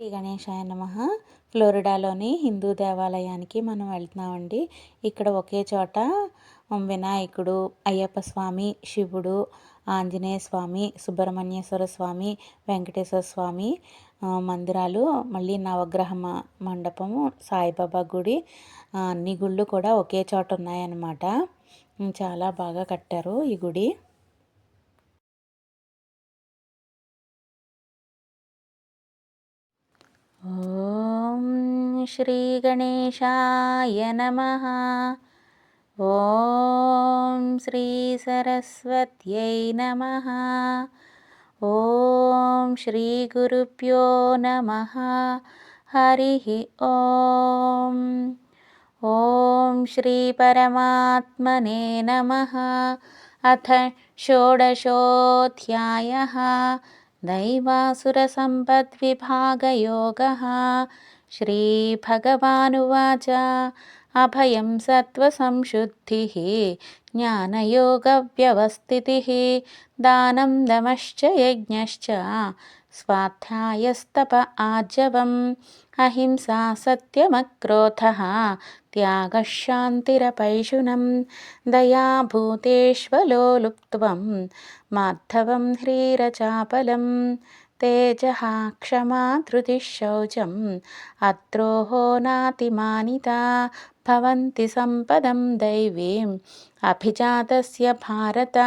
శ్రీ గణేశాయ నమ. ఫ్లోరిడాలోని హిందూ దేవాలయానికి మనం వెళ్తున్నామండి. ఇక్కడ ఒకే చోట వినాయకుడు అయ్యప్ప స్వామి శివుడు ఆంజనేయ స్వామి సుబ్రహ్మణ్యేశ్వర స్వామి వెంకటేశ్వర స్వామి మందిరాలు మళ్ళీ నవగ్రహ మండపము సాయిబాబా గుడి అన్ని గుళ్ళు కూడా ఒకే చోట ఉన్నాయన్నమాట. చాలా బాగా కట్టారు ఈ గుడి. ॐ श्रीगणेशाय नमः। ॐ श्रीसरस्वत्यै नमः। ॐ श्रीगुरुभ्यो नमः। हरिः ॐ। ॐ श्रीपरमात्मने नमः। अथ षोडशोऽध्यायः दैवासुरसम्पद्विभागयोगः। श्रीभगवानुवाच। अभयं सत्त्वसंशुद्धिः ज्ञानयोगव्यवस्थितिः। दानं दमश्च यज्ञश्च స్వాధ్యాయస్తప ఆర్జవం అహింసా సత్యమక్రోధ. త్యాగశాంతిరపైశునం. దయాభూతేష్వలోలుప్త్వం. మాధవం హ్రీరచాపలం. తేజః క్షమా శౌచం అద్రోహో నాతిమానితా భవంతి సంపదం దైవీం అభిజాతస్య భారత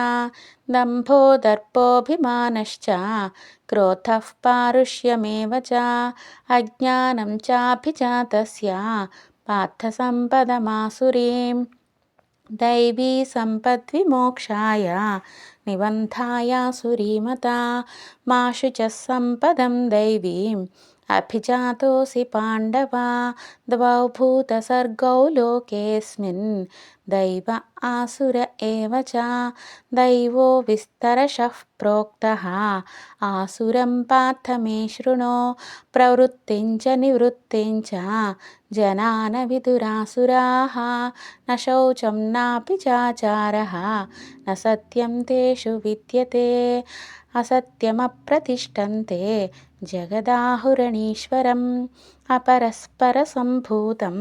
దంభో దర్పోభిమానశ్చ క్రోధ పారుష్యమేవ చ అజ్ఞానం చాభిజాతస్య పార్థ సంపదమాసురీం దైవీ సంపద్విమోక్షాయ నిబంధాయాసురీమతా మాశుచ సంపదం దైవీం అభిజాతోసి పాండవా ద్వౌభూత సర్గౌ లోకేస్మిన్ దైవ ఆసుర ఏవ చ దైవో విస్తరశః ప్రోక్త ఆసురం పార్థ మే శృణో ప్రవృత్తించ నివృత్తించ జనాన విదురాసురా న శౌచం నాపి చాచార న తేషు విద్యతే అసత్యమప్రతిష్టంతే జగదాహురణీశ్వరం అపరస్పరసంభూతం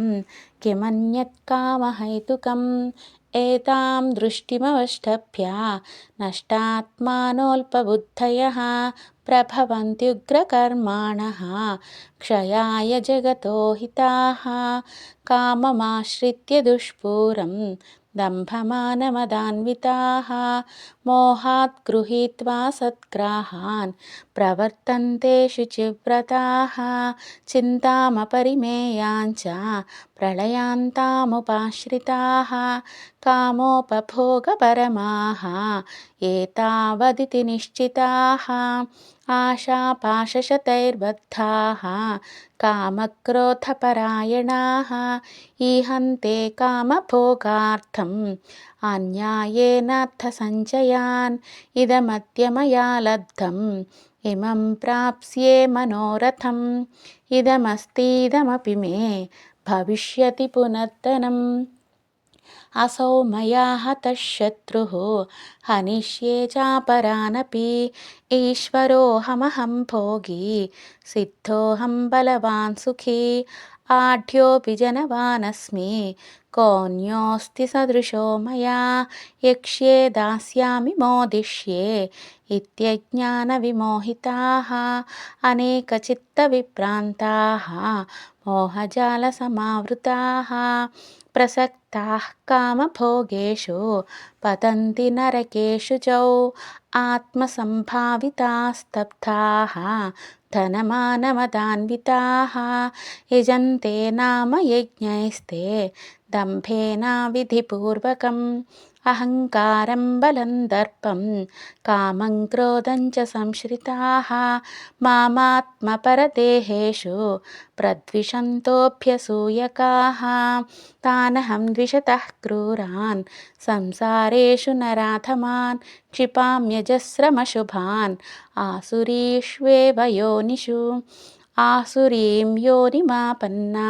కిమన్యత్కామహైతుకం ఏతాం దృష్టిమవష్టభ్యా నష్టాత్మానోల్పబుద్ధయ ప్రభవంత్యుగ్రకర్మాణ कामहैतुकम् एतां दृष्टिमवष्टभ्य नष्टात्मानोऽल्पबुद्धयः प्रभवन्त्युग्रकर्माणः क्षयाय जगतो हिताः काममाश्रित्य दुष्पूरं दम्भमानमदान्विताः मोहात् गृहीत्वा सत्ग्राहान् प्रवर्तन्ते शुचिव्रताः चिन्तामपरिमेयाञ्च प्रलयान्तामुपाश्रिताः कामोपभोगपरमाः एतावदिति निश्चिताः आशापाशशतैर्बद्धाः कामक्रोधपरायणाः ईहन्ते कामभोगार्थम् अन्यायेनार्थसञ्चयान् इदमद्य मया लब्धम् इमं प्राप्स्ये मनोरथम् इदमस्तीदमपि मे भविष्यति అసౌ మయా హతశత్రు హనిష్యే చాపరానపి ఈశ్వరోహమహం భోగి సిద్ధోహం బలవాన్ సుఖీ ఆఢ్యోపి జనవానస్మి కౌన్యోస్తి సదృశో మయా యక్ష్యే దాస్యామి మోదిష్యే ఇత్యజ్ఞాన విమోహితా అనేక చిత్త విభ్రాంతా మోహజాలసమావృతా ప్రసక్తా కామభోగేషు పతంతి నరకేషు చౌ ఆత్మసంభావితాస్తబ్ధా ధనమానమదాన్వితా యజంతే నామ యజ్ఞైస్తే దంభేనావిధిపూర్వకం అహంకారం బలం దర్పం కామం క్రోధం చ సంశ్రితా మామాత్మపరదేహేషు ప్రద్విషంతోభ్యసూయకా తానహం ద్విషత క్రూరాన్ సంసారేషు నరాధమాన్ క్షిపామ్యజస్రమశుభాన్ ఆసురీష్వేవ యోనిషు ఆసురీం యోనిమాపన్నా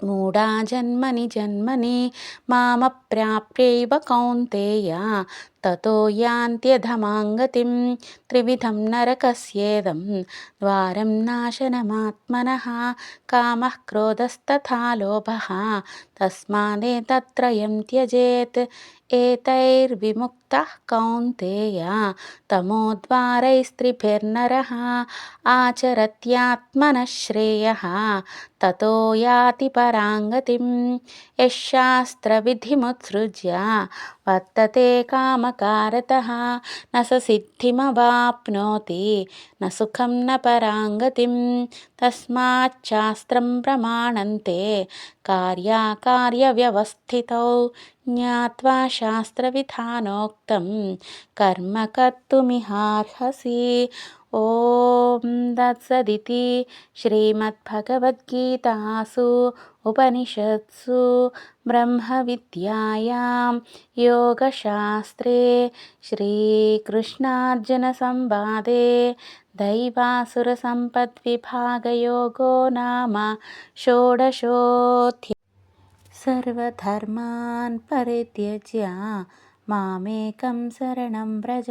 మూఢా జన్మని జన్మని మామ ప్రాప్యైవ కౌంతేయ తతో యాంత్యధమాంగతిం త్రివిధం నరకస్యేదం ద్వారం నాశనమాత్మన కామ క్రోధస్తథా లోభ తస్మానే తత్రయం త్యజేత్ ఏతైర్విముక్త కౌంతేయ తమోద్వారైస్త్రిభిర్నర ఆచరత్యాత్మన శ్రేయ తతో యాతి పరాంగతిం యశాస్త్రవిధిముత్సృజ్య వర్తతే కామకారత న సిద్ధిమవాప్నోతి న సుఖం న పరాంగతిం తస్మాచ్చాస్త్రం ప్రమాణంతే కార్యాకార్యవ్యవస్థితౌ జ్ఞావా శాస్త్రవిధానోక్తం కర్మ కర్తుమిహార్హసి. ॐ दत्सदिति श्रीमद्भगवद्गीतासु उपनिषत्सु ब्रह्मविद्यायां योगशास्त्रे श्रीकृष्णार्जुनसंवादे दैवासुरसम्पद्विभागयोगो नाम षोडशोऽध्यायः सर्वधर्मान् परित्यज्य मामेकं शरणं व्रज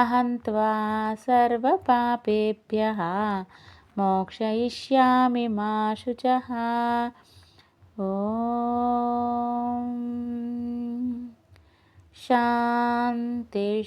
अहं त्वा सर्वपापेभ्यः मोक्षयिष्यामि मा शुचः। ॐ शान्ति